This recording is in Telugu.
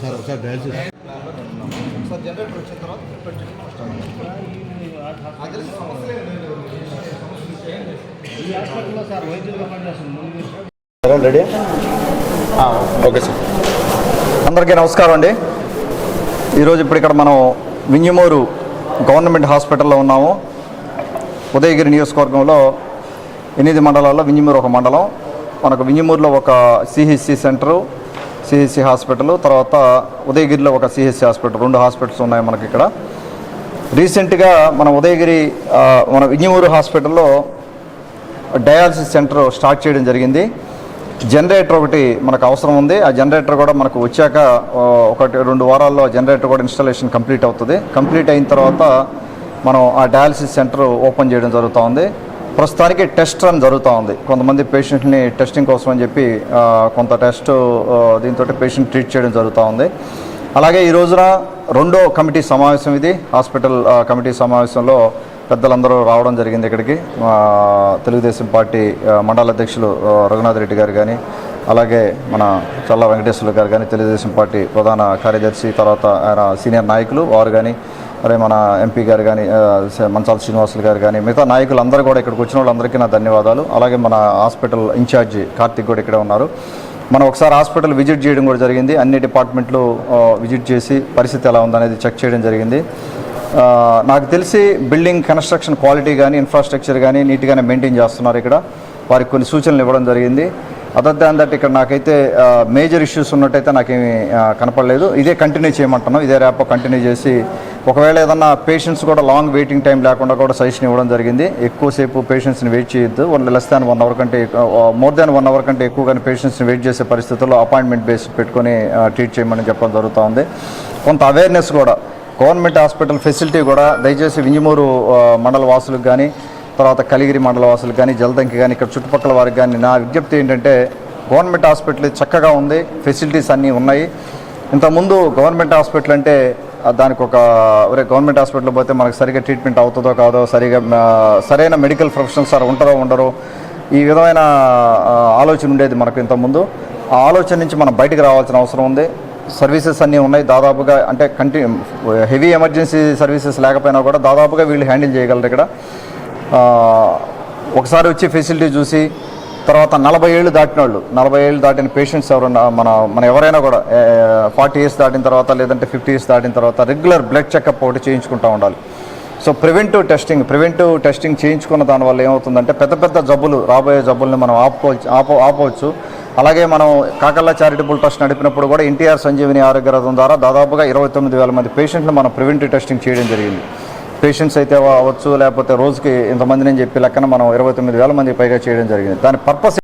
సార్ ఒకసారి సార్ జనరేటర్ వచ్చిన తర్వాత రెడీ ఓకే సార్. అందరికీ నమస్కారం అండి. ఈరోజు ఇప్పుడు ఇక్కడ మనం వింజమూరు గవర్నమెంట్ హాస్పిటల్లో ఉన్నాము. ఉదయగిరి నియోజకవర్గంలో ఎనిమిది మండలాల్లో వింజమూరు ఒక మండలం. మనకు వింజమూరులో ఒక సిహెచ్సి సెంటరు సిహెచ్సి హాస్పిటల్ తర్వాత ఉదయగిరిలో ఒక సిహెచ్సి హాస్పిటల్ రెండు హాస్పిటల్స్ ఉన్నాయి మనకి ఇక్కడ. రీసెంట్గా మన ఉదయగిరి మన విజయమూరు హాస్పిటల్లో డయాలసిస్ సెంటర్ స్టార్ట్ చేయడం జరిగింది. జనరేటర్ ఒకటి మనకు అవసరం ఉంది. ఆ జనరేటర్ కూడా మనకు వచ్చాక ఒకటి రెండు వారాల్లో జనరేటర్ కూడా ఇన్స్టాలేషన్ కంప్లీట్ అవుతుంది. కంప్లీట్ అయిన తర్వాత మనం ఆ డయాలసిస్ సెంటర్ ఓపెన్ చేయడం జరుగుతూ ఉంది. ప్రస్తుతానికి టెస్ట్ రన్ జరుగుతూ ఉంది. కొంతమంది పేషెంట్ని టెస్టింగ్ కోసం అని చెప్పి కొంత టెస్ట్ దీంతో పేషెంట్ ట్రీట్ చేయడం జరుగుతూ ఉంది. అలాగే ఈ రోజున రెండో కమిటీ సమావేశం ఇది. హాస్పిటల్ కమిటీ సమావేశంలో పెద్దలందరూ రావడం జరిగింది ఇక్కడికి. తెలుగుదేశం పార్టీ మండల అధ్యక్షులు రఘునాథ్ రెడ్డి గారు కానీ అలాగే మన చల్ల వెంకటేశ్వర గారు కానీ తెలుగుదేశం పార్టీ ప్రధాన కార్యదర్శి తర్వాత ఆయన సీనియర్ నాయకులు వారు కానీ మరి మన ఎంపీ గారు కానీ మంచాల శ్రీనివాసులు గారు కానీ మిగతా నాయకులందరూ కూడా ఇక్కడికి వచ్చిన వాళ్ళందరికీ నా ధన్యవాదాలు. అలాగే మన హాస్పిటల్ ఇన్ఛార్జి కార్తిక్ కూడా ఇక్కడే ఉన్నారు. మనం ఒకసారి హాస్పిటల్ విజిట్ చేయడం కూడా జరిగింది. అన్ని డిపార్ట్మెంట్లు విజిట్ చేసి పరిస్థితి ఎలా ఉందనేది చెక్ చేయడం జరిగింది. నాకు తెలిసి బిల్డింగ్ కన్స్ట్రక్షన్ క్వాలిటీ కానీ ఇన్ఫ్రాస్ట్రక్చర్ కానీ నీట్గానే మెయింటైన్ చేస్తున్నారు ఇక్కడ. వారికి కొన్ని సూచనలు ఇవ్వడం జరిగింది. అదర్ దాన్ దట్ ఇక్కడ నాకైతే మేజర్ ఇష్యూస్ ఉన్నట్టయితే నాకేమి కనపడలేదు. ఇదే కంటిన్యూ చేయమంటున్నాం. ఇదే ర్యాప్ కంటిన్యూ చేసి ఒకవేళ ఏదన్నా పేషెంట్స్ కూడా లాంగ్ వెయిటింగ్ టైం లేకుండా కూడా సజెషన్ ఇవ్వడం జరిగింది. ఎక్కువసేపు పేషెంట్స్ని వెయిట్ చేయొద్దు. One less than one hour కంటే మోర్ దాన్ వన్ అవర్ కంటే ఎక్కువ కానీ పేషెంట్స్ని వెయిట్ చేసే పరిస్థితుల్లో అపాయింట్మెంట్ బేస్ పెట్టుకొని ట్రీట్ చేయమని చెప్పడం జరుగుతూ ఉంది. కొంత అవేర్నెస్ కూడా గవర్నమెంట్ హాస్పిటల్ ఫెసిలిటీ కూడా దయచేసి వింజమూరు మండల వాసులకు కానీ తర్వాత కలిగిరి మండలవాసులు కానీ జలదంకి కానీ ఇక్కడ చుట్టుపక్కల వారికి కానీ నా విజ్ఞప్తి ఏంటంటే గవర్నమెంట్ హాస్పిటల్ చక్కగా ఉంది ఫెసిలిటీస్ అన్నీ ఉన్నాయి. ఇంతకుముందు గవర్నమెంట్ హాస్పిటల్ అంటే దానికి ఒక ఒరే గవర్నమెంట్ హాస్పిటల్ పోతే మనకు సరిగా ట్రీట్మెంట్ అవుతుందో కాదో సరిగా సరైన మెడికల్ ప్రొఫెషనల్స్ సార్ ఉంటారో ఉండరో ఈ విధమైన ఆలోచన ఉండేది మనకు ఇంతకుముందు. ఆ ఆలోచన నుంచి మనం బయటకు రావాల్సిన అవసరం ఉంది. సర్వీసెస్ అన్నీ ఉన్నాయి. దాదాపుగా అంటే కంటి హెవీ ఎమర్జెన్సీ సర్వీసెస్ లేకపోయినా కూడా దాదాపుగా వీళ్ళు హ్యాండిల్ చేయగలరు ఇక్కడ. ఒకసారి వచ్చి ఫెసిలిటీ చూసి తర్వాత నలభై ఏళ్ళు దాటిన వాళ్ళు నలభై ఏళ్ళు దాటిన పేషెంట్స్ ఎవరన్నా మన మన ఎవరైనా కూడా ఫార్టీ ఇయర్స్ దాటిన తర్వాత లేదంటే ఫిఫ్టీ ఇయర్స్ దాటిన తర్వాత రెగ్యులర్ బ్లడ్ చెకప్ ఒకటి చేయించుకుంటూ ఉండాలి. So preventive testing preventive testing చేయించుకున్న దానివల్ల ఏమవుతుందంటే పెద్ద పెద్ద జబ్బులు రాబోయే జబ్బుల్ని మనం ఆపుకోవచ్చు ఆప ఆపవచ్చు. అలాగే మనం కాకల్ల చారిటబుల్ ట్రస్ట్ నడిపినప్పుడు కూడా ఎన్టీఆర్ సంజీవిని ఆరోగ్య రథం ద్వారా దాదాపుగా ఇరవై తొమ్మిది వేల మంది పేషెంట్లు మనం ప్రివెంటివ్ టెస్టింగ్ చేయడం జరిగింది. పేషెంట్స్ అయితే అవ్వచ్చు లేకపోతే రోజుకి ఇంతమంది నేను చెప్పి లెక్కన మనం ఇరవై తొమ్మిది వేల మంది పైగా చేయడం జరిగింది. దాని పర్పస్